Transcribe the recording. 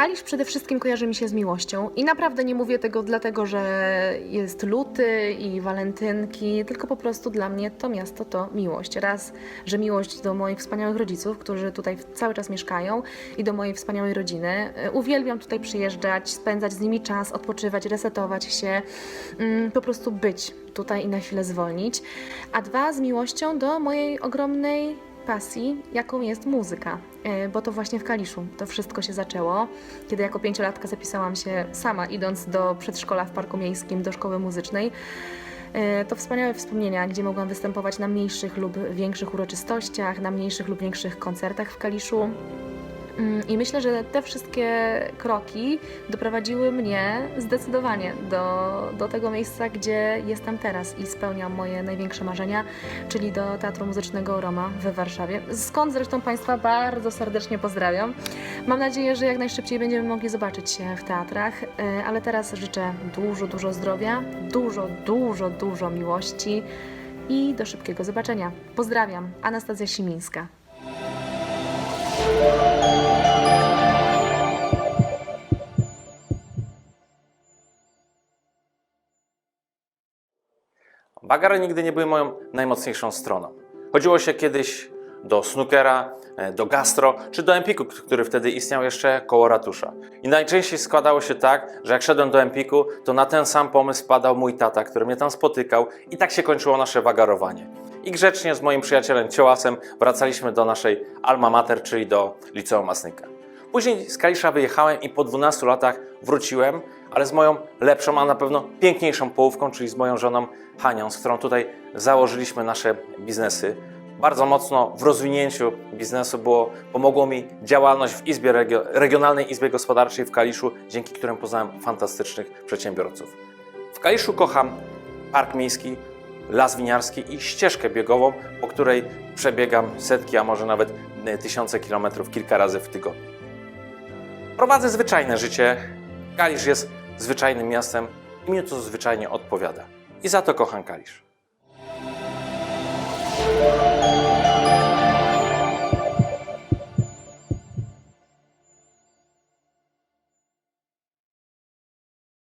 Kalisz przede wszystkim kojarzy mi się z miłością i naprawdę nie mówię tego dlatego, że jest luty i walentynki, tylko po prostu dla mnie to miasto to miłość. Raz, że miłość do moich wspaniałych rodziców, którzy tutaj cały czas mieszkają i do mojej wspaniałej rodziny. Y, Uwielbiam tutaj przyjeżdżać, spędzać z nimi czas, odpoczywać, resetować się, mm, po prostu być tutaj i na chwilę zwolnić. A dwa, z miłością do mojej ogromnej pasji, jaką jest muzyka, E, bo to właśnie w Kaliszu to wszystko się zaczęło, kiedy jako pięciolatka zapisałam się sama, idąc do przedszkola w Parku Miejskim, do szkoły muzycznej. E, To wspaniałe wspomnienia, gdzie mogłam występować na mniejszych lub większych uroczystościach, na mniejszych lub większych koncertach w Kaliszu. Mm, I myślę, że te wszystkie kroki doprowadziły mnie zdecydowanie do, do tego miejsca, gdzie jestem teraz i spełniam moje największe marzenia, czyli do Teatru Muzycznego Roma we Warszawie. Skąd zresztą Państwa bardzo serdecznie pozdrawiam. Mam nadzieję, że jak najszybciej będziemy mogli zobaczyć się w teatrach, e, ale teraz życzę dużo, dużo zdrowia, dużo, dużo, dużo miłości i do szybkiego zobaczenia. Pozdrawiam, Anastazja Simińska. Bagary nigdy nie były moją najmocniejszą stroną. Chodziło się kiedyś do snookera, e, do gastro czy do Empiku, który wtedy istniał jeszcze koło ratusza. I najczęściej składało się tak, że jak szedłem do Empiku, to na ten sam pomysł wpadał mój tata, który mnie tam spotykał i tak się kończyło nasze wagarowanie. I grzecznie z moim przyjacielem Ciołasem wracaliśmy do naszej alma mater, czyli do Liceum Masnyka. Później z Kalisza wyjechałem i po 12 latach wróciłem, ale z moją lepszą, a na pewno piękniejszą połówką, czyli z moją żoną Hanią, z którą tutaj założyliśmy nasze biznesy. Bardzo mocno w rozwinięciu biznesu było, pomogło mi działalność w Izbie Regio- Regionalnej Izbie Gospodarczej w Kaliszu, dzięki którym poznałem fantastycznych przedsiębiorców. W Kaliszu kocham park miejski, las winiarski i ścieżkę biegową, po której przebiegam setki, a może nawet e, tysiące kilometrów kilka razy w tygodniu. Prowadzę zwyczajne życie. Kalisz jest zwyczajnym miastem i mnie to zwyczajnie odpowiada. I za to kocham Kalisz.